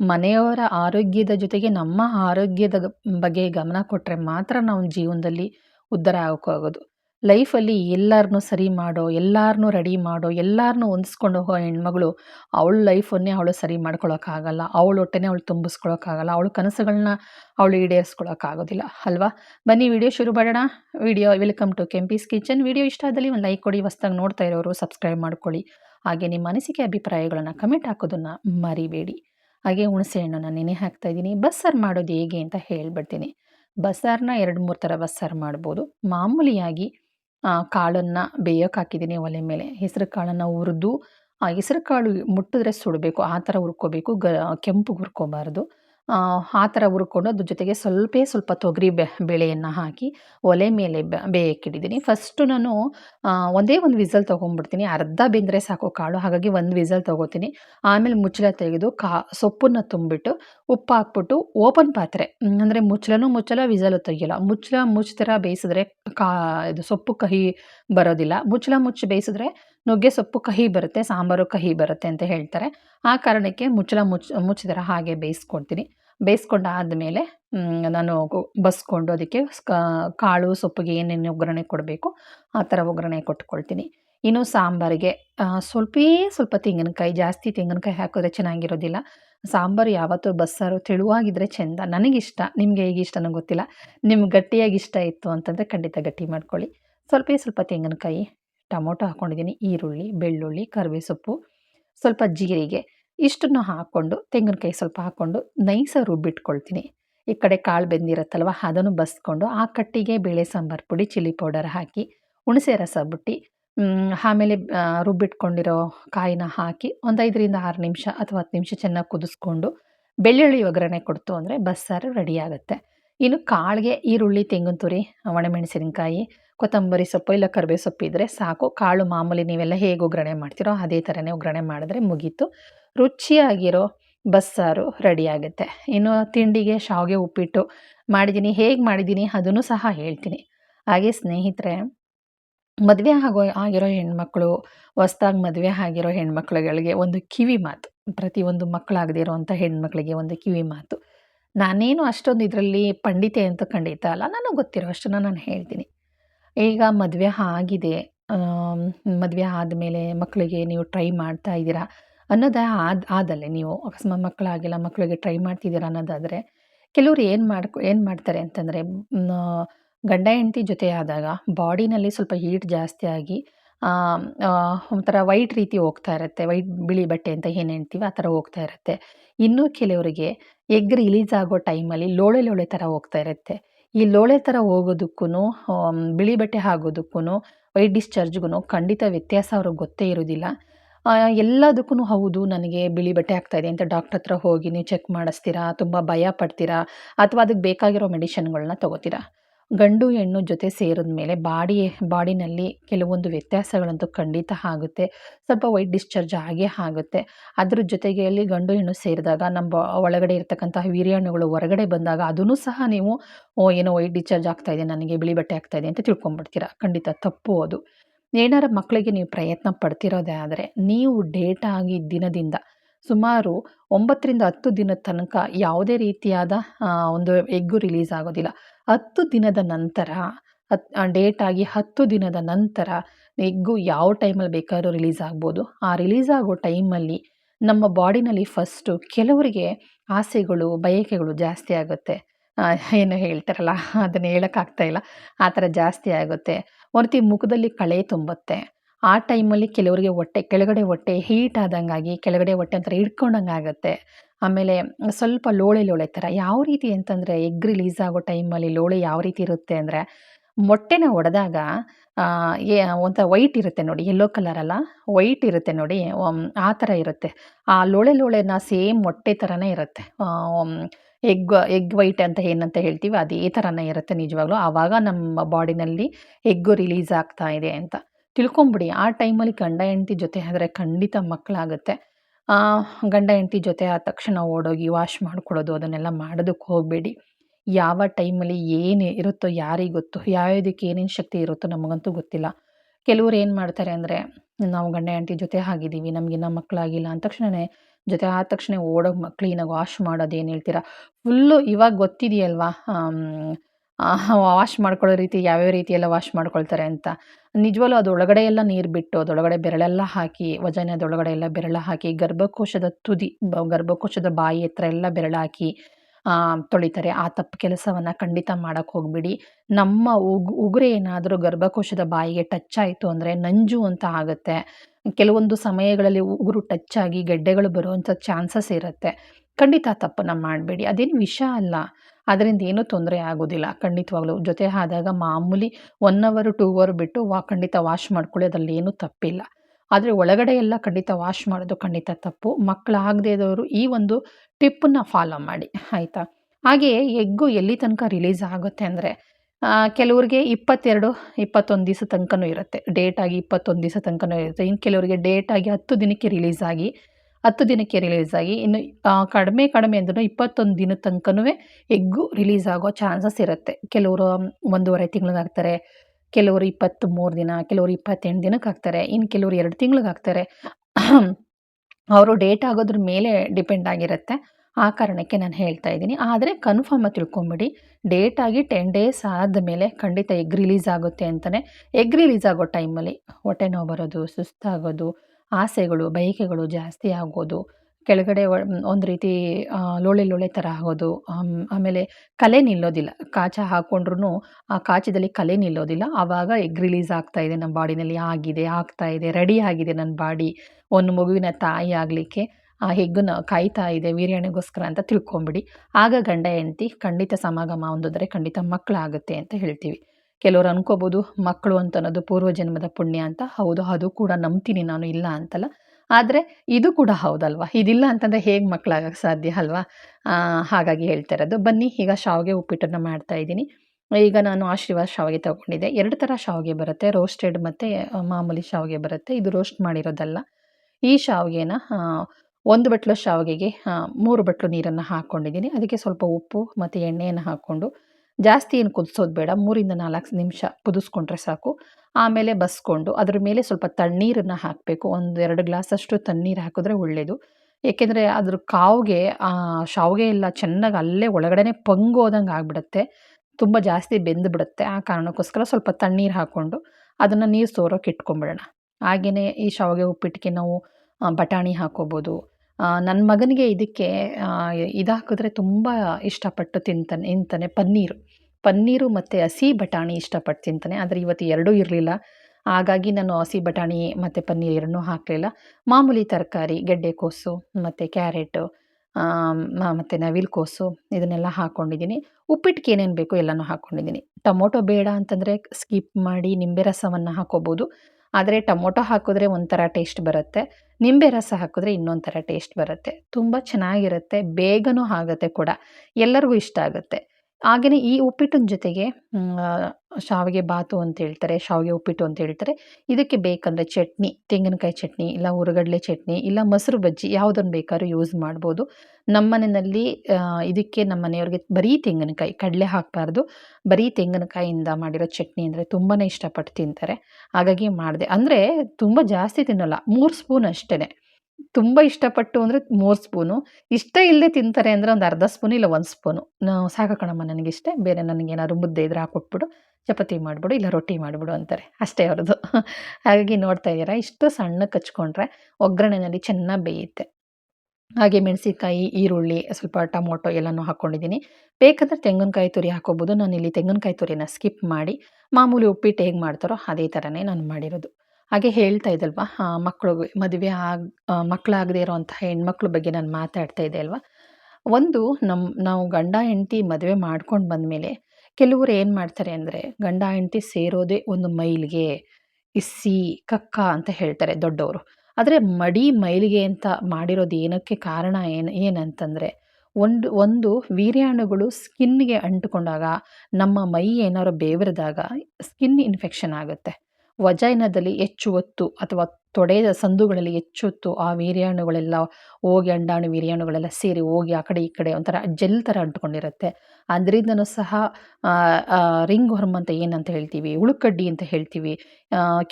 S1: ಮನೆಯವರ ಆರೋಗ್ಯದ ಜೊತೆಗೆ ನಮ್ಮ ಆರೋಗ್ಯದ ಬಗ್ಗೆ ಗಮನ ಕೊಟ್ಟರೆ ಮಾತ್ರ ನಾವು ಜೀವನದಲ್ಲಿ ಉದ್ಧಾರ ಆಗೋಕ್ಕಾಗೋದು ಲೈಫಲ್ಲಿ ಎಲ್ಲರನ್ನೂ ಸರಿ ಮಾಡೋ ಎಲ್ಲರನ್ನೂ ರೆಡಿ ಮಾಡೋ ಎಲ್ಲರನ್ನೂ ಹೊಂದಿಸ್ಕೊಂಡು ಹೋಗೋ ಹೆಣ್ಮಗಳು ಅವಳ ಲೈಫನ್ನೇ ಅವಳು ಸರಿ ಮಾಡ್ಕೊಳ್ಳೋಕ್ಕಾಗಲ್ಲ ಅವಳ ಹೊಟ್ಟೆನೇ ಅವಳು ತುಂಬಿಸ್ಕೊಳೋಕ್ಕಾಗಲ್ಲ, ಅವಳ ಕನಸುಗಳನ್ನ ಅವಳು ಈಡೇರಿಸ್ಕೊಳಕ್ಕಾಗೋದಿಲ್ಲ, ಅಲ್ವಾ? ಬನ್ನಿ ವಿಡಿಯೋ ಶುರು ಮಾಡೋಣ. Video welcome to Kempi's kitchen. Video ಇಷ್ಟ ಆದಲ್ಲಿ ಒಂದು ಲೈಕ್ ಕೊಡಿ, ಹೊಸ್ದಾಗಿ ನೋಡ್ತಾ ಇರೋರು ಸಬ್ಸ್ಕ್ರೈಬ್ ಮಾಡ್ಕೊಳ್ಳಿ. ಹಾಗೆ ನಿಮ್ಮ ಅನಿಸಿಕೆ, ಅಭಿಪ್ರಾಯಗಳನ್ನು ಕಮೆಂಟ್ ಹಾಕೋದನ್ನು ಮರಿಬೇಡಿ. ಹಾಗೆ ಹುಣಸೆ ಹಣ್ಣನ್ನು ನೆನೆ ಹಾಕ್ತಾಯಿದ್ದೀನಿ ಬಸ್ಸಾರು ಮಾಡೋದು ಹೇಗೆ ಅಂತ ಹೇಳ್ಬಿಡ್ತೀನಿ. ಬಸ್ಸಾರನ್ನ ಎರಡು ಮೂರು ಥರ ಬಸ್ಸಾರು ಮಾಡ್ಬೋದು. ಮಾಮೂಲಿಯಾಗಿ ಕಾಳನ್ನು ಬೇಯೋಕೆ ಹಾಕಿದ್ದೀನಿ ಒಲೆ ಮೇಲೆ. ಹೆಸರು ಕಾಳನ್ನು ಹುರಿದು, ಆ, ಹೆಸರು ಕಾಳು ಮುಟ್ಟಿದ್ರೆ ಸುಡಬೇಕು. ಆ ಥರ ಹುರ್ಕೋಬೇಕು. ಗ, ಕೆಂಪು ಹುರ್ಕೋಬಾರ್ದು. ಆ ಥರ ಹುರ್ಕೊಂಡು ಅದ್ರ ಜೊತೆಗೆ ಸ್ವಲ್ಪ ಸ್ವಲ್ಪ ತೊಗರಿ ಬೇಳೆಯನ್ನು ಹಾಕಿ ಒಲೆ ಮೇಲೆ ಬೇಯಕ್ಕಿಟ್ಟಿದ್ದೀನಿ ಫಸ್ಟು ನಾನು ಒಂದೇ ಒಂದು ವಿಸಲ್ ತೊಗೊಂಡ್ಬಿಡ್ತೀನಿ ಅರ್ಧ ಬೆಂದರೆ ಸಾಕು ಕಾಳು, ಹಾಗಾಗಿ ಒಂದು ವಿಸಲ್ ತೊಗೋತೀನಿ. ಆಮೇಲೆ ಮುಚ್ಚಳ ತೆಗೆದು ಕಾ, ಸೊಪ್ಪನ್ನು ತುಂಬಿಟ್ಟು ಉಪ್ಪು ಹಾಕ್ಬಿಟ್ಟು ಓಪನ್ ಪಾತ್ರೆ, ಅಂದರೆ ಮುಚ್ಚಳನೂ ಮುಚ್ಚಲ ವಿಸಲು ತೆಗಿಯಲ್ಲ. ಮುಚ್ಚಳ ಮುಚ್ಚತರ ಬೇಯಿಸಿದ್ರೆ ಕಾ, ಇದು ಸೊಪ್ಪು ಕಹಿ ಬರೋದಿಲ್ಲ. ಮುಚ್ಚಳ ಮುಚ್ಚಿ ಬೇಯಿಸಿದ್ರೆ ನುಗ್ಗೆ ಸೊಪ್ಪು ಕಹಿ ಬರುತ್ತೆ, ಸಾಂಬಾರು ಕಹಿ ಬರುತ್ತೆ ಅಂತ ಹೇಳ್ತಾರೆ. ಆ ಕಾರಣಕ್ಕೆ ಮುಚ್ಚಳ ಮುಚ್ಚ, ಮುಚ್ಚಿದರ ಹಾಗೆ ಬೇಯಿಸ್ಕೊಳ್ತೀನಿ ಬೇಯಿಸ್ಕೊಂಡಾದಮೇಲೆ ನಾನು ಬಸ್ಕೊಂಡು ಅದಕ್ಕೆ ಕಾಳು, ಸೊಪ್ಪಿಗೆ ಏನೇನು ಒಗ್ಗರಣೆ ಕೊಡಬೇಕು, ಆ ಥರ ಒಗ್ಗರಣೆ ಕೊಟ್ಕೊಳ್ತೀನಿ. ಇನ್ನು ಸಾಂಬಾರಿಗೆ ಸ್ವಲ್ಪೇ ಸ್ವಲ್ಪ ತೆಂಗಿನಕಾಯಿ, ಜಾಸ್ತಿ ತೆಂಗಿನಕಾಯಿ ಹಾಕಿದ್ರೆ ಚೆನ್ನಾಗಿರೋದಿಲ್ಲ. ಸಾಂಬಾರು ಯಾವತ್ತೂ ಬಸ್ಸಾರು ತೆಳುವಾಗಿದ್ದರೆ ಚೆಂದ. ನನಗಿಷ್ಟ, ನಿಮಗೆ ಹೇಗೆ ಇಷ್ಟನೋ ಗೊತ್ತಿಲ್ಲ. ನಿಮ್ಗೆ ಗಟ್ಟಿಯಾಗಿ ಇಷ್ಟ ಇತ್ತು ಅಂತಂದರೆ ಖಂಡಿತ ಗಟ್ಟಿ ಮಾಡ್ಕೊಳ್ಳಿ. ಸ್ವಲ್ಪ ಸ್ವಲ್ಪ ತೆಂಗಿನಕಾಯಿ, ಟೊಮೊಟೊ ಹಾಕ್ಕೊಂಡಿದ್ದೀನಿ ಈರುಳ್ಳಿ, ಬೆಳ್ಳುಳ್ಳಿ ಕರಿಬೇವು ಸೊಪ್ಪು, ಸ್ವಲ್ಪ ಜೀರಿಗೆ. ಇಷ್ಟನ್ನು ಹಾಕ್ಕೊಂಡು, ತೆಂಗಿನಕಾಯಿ ಸ್ವಲ್ಪ ಹಾಕ್ಕೊಂಡು ನೈಸಾಗಿ ರುಬ್ಬಿಟ್ಕೊಳ್ತೀನಿ ಈ ಕಡೆ ಕಾಳು ಬೆಂದಿರತ್ತಲ್ವ, ಅದನ್ನು ಬಸ್ಕೊಂಡು ಆ ಕಟ್ಟಿಗೆ ಬೇಳೆ ಸಾಂಬಾರು ಪುಡಿ, ಚಿಲ್ಲಿ ಪೌಡರ್ ಹಾಕಿ, ಹುಣಸೆ ರಸ ಬಿಟ್ಟು ಆಮೇಲೆ ರುಬ್ಬಿಟ್ಕೊಂಡಿರೋ ಕಾಯಿನ ಹಾಕಿ ಒಂದು ಐದರಿಂದ ಆರು ನಿಮಿಷ ಅಥವಾ ಹತ್ತು ನಿಮಿಷ ಚೆನ್ನಾಗಿ ಕುದಿಸ್ಕೊಂಡು, ಬೆಳ್ಳುಳ್ಳಿ ಒಗ್ಗರಣೆ ಕೊಡ್ತು ಅಂದರೆ ಬಸ್ಸಾರು ರೆಡಿ ಆಗುತ್ತೆ. ಇನ್ನು ಕಾಳಿಗೆ ಈರುಳ್ಳಿ, ತೆಂಗಿನ ತುರಿ, ಒಣಮೆಣಸಿನಕಾಯಿ, ಕೊತ್ತಂಬರಿ ಸೊಪ್ಪು ಇಲ್ಲ ಕರಿಬೇವು ಸೊಪ್ಪು ಇದ್ದರೆ ಸಾಕು. ಕಾಳು ಮಾಮೂಲಿ ನೀವೆಲ್ಲ ಹೇಗೆ ಒಗ್ಗರಣೆ ಮಾಡ್ತೀರೋ ಅದೇ ಥರನೇ ಒಗ್ಗರಣೆ ಮಾಡಿದ್ರೆ ಮುಗೀತು. ರುಚಿಯಾಗಿರೋ ಬಸ್ಸಾರು ರೆಡಿಯಾಗುತ್ತೆ ಇನ್ನು ತಿಂಡಿಗೆ ಶಾವಿಗೆ ಉಪ್ಪಿಟ್ಟು ಮಾಡಿದ್ದೀನಿ. ಹೇಗೆ ಮಾಡಿದ್ದೀನಿ ಅದನ್ನು ಸಹ ಹೇಳ್ತೀನಿ. ಹಾಗೆ ಸ್ನೇಹಿತರೆ, ಮದುವೆ ಆಗೋ, ಆಗಿರೋ ಹೆಣ್ಮಕ್ಳು, ಹೊಸ್ದಾಗಿ ಮದುವೆ ಆಗಿರೋ ಹೆಣ್ಮಕ್ಳುಗಳಿಗೆ ಒಂದು ಕಿವಿ ಮಾತು, ಪ್ರತಿಯೊಂದು ಮಕ್ಕಳಾಗದೇ ಇರೋವಂಥ ಹೆಣ್ಮಕ್ಳಿಗೆ ಒಂದು ಕಿವಿ ಮಾತು. ನಾನೇನು ಅಷ್ಟೊಂದು ಇದರಲ್ಲಿ ಪಂಡಿತೆ ಅಂತ ಖಂಡಿತ ಅಲ್ಲ, ನನಗೆ ಗೊತ್ತಿರೋ ಅಷ್ಟನ್ನು ನಾನು ಹೇಳ್ತೀನಿ. ಈಗ ಮದುವೆ ಆಗಿದೆ. ಮದುವೆ ಆದಮೇಲೆ ಮಕ್ಕಳಿಗೆ ನೀವು ಟ್ರೈ ಮಾಡ್ತಾ ಇದ್ದೀರಾ? ಅನ್ನೋದು ಆದ, ಆದಲ್ಲಿ ನೀವು ಅಕಸ್ಮಾತ್ ಮಕ್ಕಳಾಗಿಲ್ಲ ಮಕ್ಕಳಿಗೆ ಟ್ರೈ ಮಾಡ್ತಿದ್ದೀರಾ ಅನ್ನೋದಾದರೆ, ಕೆಲವ್ರು ಏನು ಮಾಡ್ಕೊ, ಏನು ಮಾಡ್ತಾರೆ ಅಂತಂದರೆ ಗಂಡ ಹೆಂಡತಿ ಜೊತೆ ಆದಾಗ ಬಾಡಿನಲ್ಲಿ ಸ್ವಲ್ಪ ಹೀಟ್ ಜಾಸ್ತಿ ಆಗಿ ಒಂಥರ ವೈಟ್ ರೀತಿ ಹೋಗ್ತಾ ಇರುತ್ತೆ ವೈಟ್ ಬಿಳಿ ಬಟ್ಟೆ ಅಂತ ಏನು ಹೇಳ್ತೀವಿ ಆ ಥರ ಹೋಗ್ತಾ ಇರುತ್ತೆ. ಇನ್ನೂ ಕೆಲವರಿಗೆ ಎಗ್ ರಿಲೀಸ್ ಆಗೋ ಟೈಮಲ್ಲಿ ಲೋಳೆ ಲೋಳೆ ಥರ ಹೋಗ್ತಾ ಇರುತ್ತೆ. ಈ ಲೋಳೆ ಥರ ಹೋಗೋದಕ್ಕೂ ಬಿಳಿ ಬಟ್ಟೆ ಆಗೋದಕ್ಕೂ ವೈಟ್ ಡಿಸ್ಚಾರ್ಜ್ಗೂ ಖಂಡಿತ ವ್ಯತ್ಯಾಸ ಅವ್ರಿಗೆ ಗೊತ್ತೇ ಇರೋದಿಲ್ಲ. ಎಲ್ಲದಕ್ಕೂ ಹೌದು, ನನಗೆ ಬಿಳಿ ಬಟ್ಟೆ ಆಗ್ತಾಯಿದೆ ಅಂತ ಡಾಕ್ಟ್ರ್ ಹತ್ರ ಹೋಗಿ ನೀವು ಚೆಕ್ ಮಾಡಿಸ್ತೀರಾ, ತುಂಬ ಭಯ ಪಡ್ತೀರಾ, ಅಥವಾ ಅದಕ್ಕೆ ಬೇಕಾಗಿರೋ ಮೆಡಿಷನ್ಗಳನ್ನ ತೊಗೋತೀರಾ? ಗಂಡು ಹೆಣ್ಣು ಜೊತೆ ಸೇರಿದ ಮೇಲೆ ಬಾಡಿ ಬಾಡಿನಲ್ಲಿ ಕೆಲವೊಂದು ವ್ಯತ್ಯಾಸಗಳಂತೂ ಖಂಡಿತ ಆಗುತ್ತೆ. ಸ್ವಲ್ಪ ವೈಟ್ ಡಿಸ್ಚಾರ್ಜ್ ಆಗೇ ಆಗುತ್ತೆ. ಅದ್ರ ಜೊತೆಗೆ ಅಲ್ಲಿ ಗಂಡು ಹೆಣ್ಣು ಸೇರಿದಾಗ ನಮ್ಮ ಒಳಗಡೆ ಇರ್ತಕ್ಕಂತಹ ವೀರ್ಯಾಣುಗಳು ಹೊರಗಡೆ ಬಂದಾಗ ಅದನ್ನು ಸಹ ನೀವು ಏನೋ ವೈಟ್ ಡಿಸ್ಚಾರ್ಜ್ ಆಗ್ತಾಯಿದೆ ನನಗೆ ಬಿಳಿ ಬಟ್ಟೆ ಆಗ್ತಾಯಿದೆ ಅಂತ ತಿಳ್ಕೊಂಬಿಡ್ತೀರಾ? ಖಂಡಿತ ತಪ್ಪು ಅದು. ಏನಾರ ಮಕ್ಕಳಿಗೆ ನೀವು ಪ್ರಯತ್ನ ಪಡ್ತಿರೋದೇ ಆದರೆ, ನೀವು ಡೇಟ್ ಆಗಿ ದಿನದಿಂದ ಸುಮಾರು ಒಂಬತ್ತರಿಂದ ಹತ್ತು ದಿನದ ತನಕ ಯಾವುದೇ ರೀತಿಯಾದ ಒಂದು ಎಗ್ಗು ರಿಲೀಸ್ ಆಗೋದಿಲ್ಲ. ಹತ್ತು ದಿನದ ನಂತರ, ಹತ್ ಡೇಟ್ ಆಗಿ ಹತ್ತು ದಿನದ ನಂತರ ಎಗ್ಗು ಯಾವ ಟೈಮಲ್ಲಿ ಬೇಕಾದರೂ ರಿಲೀಸ್ ಆಗ್ಬೋದು. ಆ ರಿಲೀಸ್ ಆಗೋ ಟೈಮಲ್ಲಿ ನಮ್ಮ ಬಾಡಿನಲ್ಲಿ ಫಸ್ಟು ಕೆಲವರಿಗೆ ಆಸೆಗಳು, ಬಯಕೆಗಳು ಜಾಸ್ತಿ ಆಗುತ್ತೆ. ಏನು ಹೇಳ್ತಾರಲ್ಲ, ಅದನ್ನು ಹೇಳೋಕ್ಕಾಗ್ತಾಯಿಲ್ಲ ಆ ಥರ ಜಾಸ್ತಿ ಆಗುತ್ತೆ. ಒಂದು ಮುಖದಲ್ಲಿ ಕಳೆ ತುಂಬುತ್ತೆ. ಆ ಟೈಮಲ್ಲಿ ಕೆಲವರಿಗೆ ಹೊಟ್ಟೆ, ಕೆಳಗಡೆ ಹೊಟ್ಟೆ ಹೀಟ್ ಆದಂಗಾಗಿ ಕೆಳಗಡೆ ಹೊಟ್ಟೆ ಒಂಥರ ಹಿಡ್ಕೊಂಡಂಗೆ ಆಗುತ್ತೆ. ಆಮೇಲೆ ಸ್ವಲ್ಪ ಲೋಳೆ ಲೋಳೆ ಥರ ಯಾವ ರೀತಿ ಅಂತಂದರೆ ಎಗ್ ರಿಲೀಸ್ ಆಗೋ ಟೈಮಲ್ಲಿ ಲೋಳೆ ಯಾವ ರೀತಿ ಇರುತ್ತೆ ಅಂದರೆ ಮೊಟ್ಟೆನ ಒಡೆದಾಗ ಏ ಒಂಥರ ವೈಟ್ ಇರುತ್ತೆ ನೋಡಿ ಯೆಲ್ಲೋ ಕಲರ್ ಅಲ್ಲ ವೈಟ್ ಇರುತ್ತೆ ನೋಡಿ, ಆ ಥರ ಇರುತ್ತೆ. ಆ ಲೋಳೆ ಲೋಳೆನ ಸೇಮ್ ಮೊಟ್ಟೆ ಥರನೇ ಇರುತ್ತೆ. ಎಗ್ ಎಗ್ ವೈಟ್ ಅಂತ ಏನಂತ ಹೇಳ್ತೀವಿ, ಅದೇ ಥರನೇ ಇರುತ್ತೆ ನಿಜವಾಗ್ಲೂ. ಆವಾಗ ನಮ್ಮ ಬಾಡಿನಲ್ಲಿ ಎಗ್ಗು ರಿಲೀಸ್ ಆಗ್ತಾ ಇದೆ ಅಂತ ತಿಳ್ಕೊಂಬಿಡಿ. ಆ ಟೈಮಲ್ಲಿ ಗಂಡ ಹೆಂಡತಿ ಜೊತೆ ಆದರೆ ಖಂಡಿತ ಮಕ್ಕಳಾಗುತ್ತೆ. ಗಂಡ ಹೆಂಡತಿ ಜೊತೆ ಆದ ತಕ್ಷಣ ಓಡೋಗಿ ವಾಶ್ ಮಾಡ್ಕೊಳ್ಳೋದು ಅದನ್ನೆಲ್ಲ ಮಾಡೋದಕ್ಕೆ ಹೋಗಬೇಡಿ. ಯಾವ ಟೈಮಲ್ಲಿ ಏನು ಇರುತ್ತೋ, ಯಾರಿಗೆ ಗೊತ್ತು, ಯಾವ್ಯಾವುದಕ್ಕೆ ಏನೇನು ಶಕ್ತಿ ಇರುತ್ತೋ ನಮಗಂತೂ ಗೊತ್ತಿಲ್ಲ. ಕೆಲವರು ಏನು ಮಾಡ್ತಾರೆ ಅಂದರೆ, ನಾವು ಗಂಡ ಹೆಂಡತಿ ಜೊತೆ ಆಗಿದ್ದೀವಿ ನಮಗಿನ್ನ ಮಕ್ಕಳಾಗಿಲ್ಲ ಅಂದ ತಕ್ಷಣವೇ ಜೊತೆ ಆದ ತಕ್ಷಣ ಓಡೋಗಿ ಕ್ಲೀನಾಗಿ ವಾಶ್ ಮಾಡೋದು ಏನು ಹೇಳ್ತೀರಾ? ಫುಲ್ಲು ಇವಾಗ ಗೊತ್ತಿದೆಯಲ್ವಾ? ವಾಶ್ ಮಾಡ್ಕೊಳ್ಳೋ ರೀತಿ ಯಾವ್ಯಾವ ರೀತಿ ಎಲ್ಲ ವಾಶ್ ಮಾಡ್ಕೊಳ್ತಾರೆ ಅಂತ. ನಿಜವಾಗ್ಲೂ ಅದು ಒಳಗಡೆ ಎಲ್ಲ ನೀರು ಬಿಟ್ಟು ಅದರೊಳಗಡೆ ಬೆರಳೆಲ್ಲ ಹಾಕಿ ವಜನದೊಳಗಡೆ ಎಲ್ಲ ಬೆರಳು ಹಾಕಿ, ಗರ್ಭಕೋಶದ ತುದಿ ಗರ್ಭಕೋಶದ ಬಾಯಿ ಹತ್ರ ಎಲ್ಲ ಬೆರಳು ಹಾಕಿ ತೊಳಿತಾರೆ. ಆ ತಪ್ಪು ಕೆಲಸವನ್ನು ಖಂಡಿತ ಮಾಡೋಕ್ಕೆ ಹೋಗಬೇಡಿ. ನಮ್ಮ ಉಗ್, ಉಗುರೆ ಏನಾದರೂ ಗರ್ಭಕೋಶದ ಬಾಯಿಗೆ ಟಚ್ ಆಯಿತು ಅಂದರೆ ನಂಜು ಅಂತ ಆಗುತ್ತೆ. ಕೆಲವೊಂದು ಸಮಯಗಳಲ್ಲಿ ಉಗುರು ಟಚ್ ಆಗಿ ಗೆಡ್ಡೆಗಳು ಬರುವಂಥ ಚಾನ್ಸಸ್ ಇರುತ್ತೆ. ಖಂಡಿತ ತಪ್ಪನ್ನು ಮಾಡಬೇಡಿ. ಅದೇನು ವಿಷ ಅಲ್ಲ. ಅದರಿಂದ ಏನೂ ತೊಂದರೆ ಆಗೋದಿಲ್ಲ. ಖಂಡಿತವಾಗ್ಲೂ ಜೊತೆ ಆದಾಗ ಮಾಮೂಲಿ ಒನ್ ಅವರ್ ಟೂ ಅವರ್ ಬಿಟ್ಟು ವಾ, ಖಂಡಿತ ವಾಶ್ ಮಾಡ್ಕೊಳ್ಳಿ. ಅದರಲ್ಲಿ ಏನೂ ತಪ್ಪಿಲ್ಲ. ಆದರೆ ಒಳಗಡೆ ಎಲ್ಲ ಖಂಡಿತ ವಾಶ್ ಮಾಡೋದು ಖಂಡಿತ ತಪ್ಪು. ಮಕ್ಕಳಾಗದೇ ಇದ್ದವರು ಈ ಒಂದು ಟಿಪ್ಪನ್ನ ಫಾಲೋ ಮಾಡಿ, ಆಯಿತಾ? ಹಾಗೆಯೇ ಎಗ್ಗು ಎಲ್ಲಿ ತನಕ ರಿಲೀಸ್ ಆಗುತ್ತೆ ಅಂದರೆ ಕೆಲವ್ರಿಗೆ ಇಪ್ಪತ್ತೆರಡು, ಇಪ್ಪತ್ತೊಂದು ದಿವಸ ತನಕನೂ ಇರುತ್ತೆ. ಡೇಟಾಗಿ ಇಪ್ಪತ್ತೊಂದು ದಿವಸ ತನಕನೂ ಇರುತ್ತೆ. ಇನ್ನು ಕೆಲವರಿಗೆ ಡೇಟಾಗಿ ಹತ್ತು ದಿನಕ್ಕೆ ರಿಲೀಸ್ ಆಗಿ, ಹತ್ತು ದಿನಕ್ಕೆ ರಿಲೀಸ್ ಆಗಿ, ಇನ್ನು ಕಡಿಮೆ ಕಡಿಮೆ ಅಂದ್ರೂ ಇಪ್ಪತ್ತೊಂದು ದಿನ ತನಕನೂ ಎಗ್ಗು ರಿಲೀಸ್ ಆಗೋ ಚಾನ್ಸಸ್ ಇರುತ್ತೆ. ಕೆಲವರು ಒಂದೂವರೆ ತಿಂಗ್ಳಿಗೆ ಹಾಕ್ತಾರೆ ಇಪ್ಪತ್ತು ಮೂರು ದಿನ, ಕೆಲವರು ಇಪ್ಪತ್ತೆಂಟು ದಿನಕ್ಕೆ ಹಾಕ್ತಾರೆ, ಇನ್ನು ಕೆಲವರು ಎರಡು ತಿಂಗ್ಳಿಗೆ ಹಾಕ್ತಾರೆ. ಅವರು ಡೇಟ್ ಆಗೋದ್ರ ಮೇಲೆ ಡಿಪೆಂಡ್ ಆಗಿರುತ್ತೆ. ಆ ಕಾರಣಕ್ಕೆ ನಾನು ಹೇಳ್ತಾ ಇದ್ದೀನಿ. ಆದರೆ ಕನ್ಫರ್ಮಾಗಿ ತಿಳ್ಕೊಂಬಿಡಿ, ಡೇಟ್ ಆಗಿ ಟೆನ್ ಡೇಸ್ ಆದಮೇಲೆ ಖಂಡಿತ ಎಗ್ ರಿಲೀಸ್ ಆಗುತ್ತೆ ಅಂತಲೇ ಎಗ್ ರಿಲೀಸ್ ಆಗೋ ಟೈಮಲ್ಲಿ ಹೊಟ್ಟೆ ನೋವು ಬರೋದು, ಸುಸ್ತಾಗೋದು, ಆಸೆಗಳು, ಬಯಕೆಗಳು ಜಾಸ್ತಿ ಆಗೋದು ಕೆಳಗಡೆ ಒಂದು ರೀತಿ ಲೋಳೆ ಲೋಳೆ ಥರ ಆಗೋದು. ಆಮೇಲೆ ಕಲೆ ನಿಲ್ಲೋದಿಲ್ಲ. ಕಾಚ ಹಾಕ್ಕೊಂಡ್ರೂ ಆ ಕಾಚದಲ್ಲಿ ಕಲೆ ನಿಲ್ಲೋದಿಲ್ಲ. ಆವಾಗ ಎಗ್ ರಿಲೀಸ್ ಆಗ್ತಾ ಇದೆ. ನಮ್ಮ ಬಾಡಿನಲ್ಲಿ ಆಗಿದೆ, ಆಗ್ತಾ ಇದೆ, ರೆಡಿ ಆಗಿದೆ ನನ್ನ ಬಾಡಿ. ಒಂದು ಮಗುವಿನ ತಾಯಿ ಆಗಲಿಕ್ಕೆ ಆ ಹೆಗ್ಗನ್ನ ಕಾಯ್ತಾ ಇದೆ, ವೀರ್ಯಾಣೆಗೋಸ್ಕರ ಅಂತ ತಿಳ್ಕೊಂಬಿಡಿ. ಆಗ ಗಂಡ ಹೆಂಡ್ತಿ, ಖಂಡಿತ ಸಮಾಗಮ ಹೊಂದಿದ್ರೆ ಖಂಡಿತ ಮಕ್ಕಳಾಗುತ್ತೆ ಅಂತ ಹೇಳ್ತೀವಿ. ಕೆಲವರು ಅನ್ಕೋಬಹುದು ಮಕ್ಕಳು ಅಂತ ಅನ್ನೋದು ಪೂರ್ವಜನ್ಮದ ಪುಣ್ಯ ಅಂತ. ಹೌದು, ಅದು ಕೂಡ ನಂಬ್ತೀನಿ ನಾನು ಇಲ್ಲ ಅಂತಲ್ಲ. ಆದರೆ ಇದು ಕೂಡ ಹೌದಲ್ವಾ? ಇದಿಲ್ಲ ಅಂತಂದರೆ ಹೇಗೆ ಮಕ್ಕಳಾಗಕ್ಕೆ ಸಾಧ್ಯ ಅಲ್ವಾ? ಹಾಗಾಗಿ ಹೇಳ್ತಾ ಇರೋದು. ಬನ್ನಿ, ಈಗ ಶಾವಿಗೆ ಉಪ್ಪಿಟ್ಟನ್ನು ಮಾಡ್ತಾ ಇದ್ದೀನಿ. ಈಗ ನಾನು ಆಶೀರ್ವಾದ ಶಾವಿಗೆ ತಗೊಂಡಿದ್ದೆ. ಎರಡು ಥರ ಶಾವಿಗೆ ಬರುತ್ತೆ. ರೋಸ್ಟೆಡ್ ಮತ್ತು ಮಾಮೂಲಿ ಶಾವಿಗೆ ಬರುತ್ತೆ. ಇದು ರೋಸ್ಟ್ ಮಾಡಿರೋದಲ್ಲ. ಈ ಶಾವಿಗೆನ ಒಂದು ಬಟ್ಲು ಶಾವಿಗೆಗೆ ಮೂರು ಬಟ್ಲು ನೀರನ್ನು ಹಾಕ್ಕೊಂಡಿದ್ದೀನಿ ಅದಕ್ಕೆ ಸ್ವಲ್ಪ ಉಪ್ಪು ಮತ್ತು ಎಣ್ಣೆಯನ್ನು ಹಾಕ್ಕೊಂಡು ಜಾಸ್ತಿ ಏನು ಕುದಿಸೋದು ಬೇಡ. ಮೂರಿಂದ ನಾಲ್ಕು ನಿಮಿಷ ಕುದಿಸ್ಕೊಂಡ್ರೆ ಸಾಕು. ಆಮೇಲೆ ಬಸ್ಕೊಂಡು ಅದ್ರ ಮೇಲೆ ಸ್ವಲ್ಪ ತಣ್ಣೀರನ್ನು ಹಾಕಬೇಕು. ಒಂದು ಎರಡು ಗ್ಲಾಸಷ್ಟು ತಣ್ಣೀರು ಹಾಕಿದ್ರೆ ಒಳ್ಳೆಯದು ಏಕೆಂದರೆ ಅದ್ರ ಕಾವಿಗೆ ಶಾವಿಗೆ ಎಲ್ಲ ಚೆನ್ನಾಗಿ ಅಲ್ಲೇ ಒಳಗಡೆ ಪಂಗೋದಂಗೆ ಆಗಿಬಿಡುತ್ತೆ. ತುಂಬ ಜಾಸ್ತಿ ಬೆಂದು ಬಿಡುತ್ತೆ ಆ ಕಾರಣಕ್ಕೋಸ್ಕರ ಸ್ವಲ್ಪ ತಣ್ಣೀರು ಹಾಕ್ಕೊಂಡು ಅದನ್ನು ನೀರು ಸೋರೋಕೆ ಇಟ್ಕೊಂಬಿಡೋಣ ಹಾಗೆಯೇ ಈ ಶಾವಿಗೆ ಉಪ್ಪಿಟ್ಟಿಗೆ ನಾವು ಬಟಾಣಿ ಹಾಕ್ಕೋಬೋದು. ನನ್ನ ಮಗನಿಗೆ ಇದಕ್ಕೆ ಇದು ಹಾಕಿದ್ರೆ ತುಂಬ ಇಷ್ಟಪಟ್ಟು ತಿಂತಾನೆ ತಿಂತಾನೆ ಪನ್ನೀರು. ಪನ್ನೀರು ಮತ್ತು ಹಸಿ ಬಟಾಣಿ ಇಷ್ಟಪಟ್ಟು ತಿಂತಾನೆ. ಆದರೆ ಇವತ್ತು ಎರಡೂ ಇರಲಿಲ್ಲ. ಹಾಗಾಗಿ ನಾನು ಹಸಿ ಬಟಾಣಿ ಮತ್ತು ಪನ್ನೀರ್ ಎರಡನ್ನೂ ಹಾಕಲಿಲ್ಲ. ಮಾಮೂಲಿ ತರಕಾರಿ ಗೆಡ್ಡೆಕೋಸು ಮತ್ತು ಕ್ಯಾರೆಟು ಮತ್ತು ನವಿಲುಕೋಸು ಇದನ್ನೆಲ್ಲ ಹಾಕ್ಕೊಂಡಿದ್ದೀನಿ ಉಪ್ಪಿಟ್ಟಿಗೆ ಏನೇನು ಬೇಕು ಎಲ್ಲನೂ ಹಾಕ್ಕೊಂಡಿದ್ದೀನಿ ಟೊಮೊಟೊ ಬೇಡ ಅಂತಂದರೆ ಸ್ಕಿಪ್ ಮಾಡಿ ನಿಂಬೆ ರಸವನ್ನು ಹಾಕ್ಕೋಬೋದು ಆದರೆ ಟೊಮೊಟೊ ಹಾಕಿದ್ರೆ ಒಂಥರ ಟೇಸ್ಟ್ ಬರುತ್ತೆ. ನಿಂಬೆ ರಸ ಹಾಕಿದ್ರೆ ಇನ್ನೊಂಥರ ಟೇಸ್ಟ್ ಬರುತ್ತೆ. ತುಂಬ ಚೆನ್ನಾಗಿರುತ್ತೆ. ಬೇಗನೂ ಆಗುತ್ತೆ ಕೂಡ. ಎಲ್ಲರಿಗೂ ಇಷ್ಟ ಆಗುತ್ತೆ. ಹಾಗೆಯೇ ಈ ಉಪ್ಪಿಟ್ಟಿನ ಜೊತೆಗೆ ಶಾವಿಗೆ ಬಾತು ಅಂತ ಹೇಳ್ತಾರೆ, ಶಾವಿಗೆ ಉಪ್ಪಿಟ್ಟು ಅಂತ ಹೇಳ್ತಾರೆ. ಇದಕ್ಕೆ ಬೇಕಂದರೆ ಚಟ್ನಿ, ತೆಂಗಿನಕಾಯಿ ಚಟ್ನಿ, ಇಲ್ಲ ಹುರಗಡ್ಲೆ ಚಟ್ನಿ, ಇಲ್ಲ ಮೊಸರು ಬಜ್ಜಿ ಯಾವುದನ್ನು ಬೇಕಾದ್ರೂ ಯೂಸ್ ಮಾಡ್ಬೋದು. ನಮ್ಮ ಮನೆಯಲ್ಲಿ ಇದಕ್ಕೆ ನಮ್ಮ ಮನೆಯವ್ರಿಗೆ ಬರೀ ತೆಂಗಿನಕಾಯಿ, ಕಡಲೆ ಹಾಕಬಾರ್ದು. ಬರೀ ತೆಂಗಿನಕಾಯಿಯಿಂದ ಮಾಡಿರೋ ಚಟ್ನಿ ಅಂದರೆ ತುಂಬಾ ಇಷ್ಟಪಟ್ಟು ತಿಂತಾರೆ. ಹಾಗಾಗಿ ಮಾಡಿದೆ, ಅಂದರೆ ತುಂಬ ಜಾಸ್ತಿ ತಿನ್ನೋಲ್ಲ, ಮೂರು ಸ್ಪೂನ್ ಅಷ್ಟೇ ತುಂಬ ಇಷ್ಟಪಟ್ಟು ಅಂದರೆ ಮೂರು ಸ್ಪೂನು. ಇಷ್ಟ ಇಲ್ಲದೆ ತಿಂತಾರೆ ಅಂದರೆ ಒಂದು ಅರ್ಧ ಸ್ಪೂನು ಇಲ್ಲ ಒಂದು ಸ್ಪೂನು. ಸಾಕು ಕಣಮ್ಮ ನನಗಿಷ್ಟ ಬೇರೆ ನನಗೇನಾದ್ರು ಮುದ್ದೆ ಇದ್ರೆ ಹಾಕ್ಕೊಟ್ಬಿಡು ಚಪಾತಿ ಮಾಡಿಬಿಡು ಇಲ್ಲ ರೊಟ್ಟಿ ಮಾಡಿಬಿಡು ಅಂತಾರೆ. ಅಷ್ಟೇ ಅವ್ರದ್ದು. ಹಾಗಾಗಿ ನೋಡ್ತಾ ಇದ್ದೀರಾ, ಇಷ್ಟು ಸಣ್ಣ ಹಚ್ಕೊಂಡ್ರೆ ಒಗ್ಗರಣೆಯಲ್ಲಿ ಚೆನ್ನಾಗಿ ಬೇಯುತ್ತೆ. ಹಾಗೆ ಮೆಣಸಿನಕಾಯಿ, ಈರುಳ್ಳಿ, ಸ್ವಲ್ಪ ಟೊಮೊಟೊ ಎಲ್ಲನೂ ಹಾಕ್ಕೊಂಡಿದ್ದೀನಿ ಬೇಕಂದರೆ ತೆಂಗಿನಕಾಯಿ ತುರಿ ಹಾಕೋಬೋದು. ನಾನು ಇಲ್ಲಿ ತೆಂಗಿನಕಾಯಿ ತುರಿನ ಸ್ಕಿಪ್ ಮಾಡಿ, ಮಾಮೂಲಿ ಉಪ್ಪಿಟ್ಟು ಹೇಗೆ ಮಾಡ್ತಾರೋ ಅದೇ ಥರನೇ ನಾನು ಮಾಡಿರೋದು. ಹಾಗೆ ಹೇಳ್ತಾ ಇದ್ದಲ್ವಾ ಮಕ್ಕಳು ಮದುವೆ ಆಗ ಮಕ್ಕಳಾಗದೇ ಇರೋವಂಥ ಹೆಣ್ಮಕ್ಳ ಬಗ್ಗೆ ನಾನು ಮಾತಾಡ್ತಾ ಇದ್ದೆ ಅಲ್ವಾ? ಒಂದು ನಮ್ಮ ನಾವು ಗಂಡ, ಹೆಂಡತಿ ಮದುವೆ ಮಾಡ್ಕೊಂಡು ಬಂದಮೇಲೆ ಕೆಲವರು ಏನು ಮಾಡ್ತಾರೆ ಅಂದರೆ, ಗಂಡ, ಹೆಂಡತಿ ಸೇರೋದೇ ಒಂದು ಮೈಲಿಗೆ ಇಸ್ಸಿ, ಕಕ್ಕ ಅಂತ ಹೇಳ್ತಾರೆ ದೊಡ್ಡವರು. ಆದರೆ ಮಡಿ ಮೈಲಿಗೆ ಅಂತ ಮಾಡಿರೋದು ಏನಕ್ಕೆ ಕಾರಣ ಏನು, ಏನಂತಂದರೆ, ಒಂದು ಒಂದು ವೀರ್ಯಾಣುಗಳು ಸ್ಕಿನ್ಗೆ ಅಂಟಿಕೊಂಡಾಗ ನಮ್ಮ ಮೈ ಏನಾದ್ರು ಬೇವರಿದಾಗ ಸ್ಕಿನ್ ಇನ್ಫೆಕ್ಷನ್ ಆಗುತ್ತೆ. ವಜೈನದಲ್ಲಿ ಹೆಚ್ಚು ಹೊತ್ತು ಅಥವಾ ತೊಡೆಯ ಸಂದುಗಳಲ್ಲಿ ಹೆಚ್ಚು ಹೊತ್ತು ಆ ವೀರ್ಯಾಣುಗಳೆಲ್ಲ ಹೋಗಿ, ಅಂಡಾಣು ವೀರ್ಯಾಣುಗಳೆಲ್ಲ ಸೇರಿ ಹೋಗಿ ಆ ಕಡೆ ಈ ಕಡೆ ಒಂಥರ ಜೆಲ್ ಥರ ಅಂಟ್ಕೊಂಡಿರುತ್ತೆ. ಅದರಿಂದನೂ ಸಹ ರಿಂಗ್ ಹೊರ್ಮ್ ಅಂತ ಏನಂತ ಹೇಳ್ತೀವಿ, ಉಳುಕಡ್ಡಿ ಅಂತ ಹೇಳ್ತೀವಿ.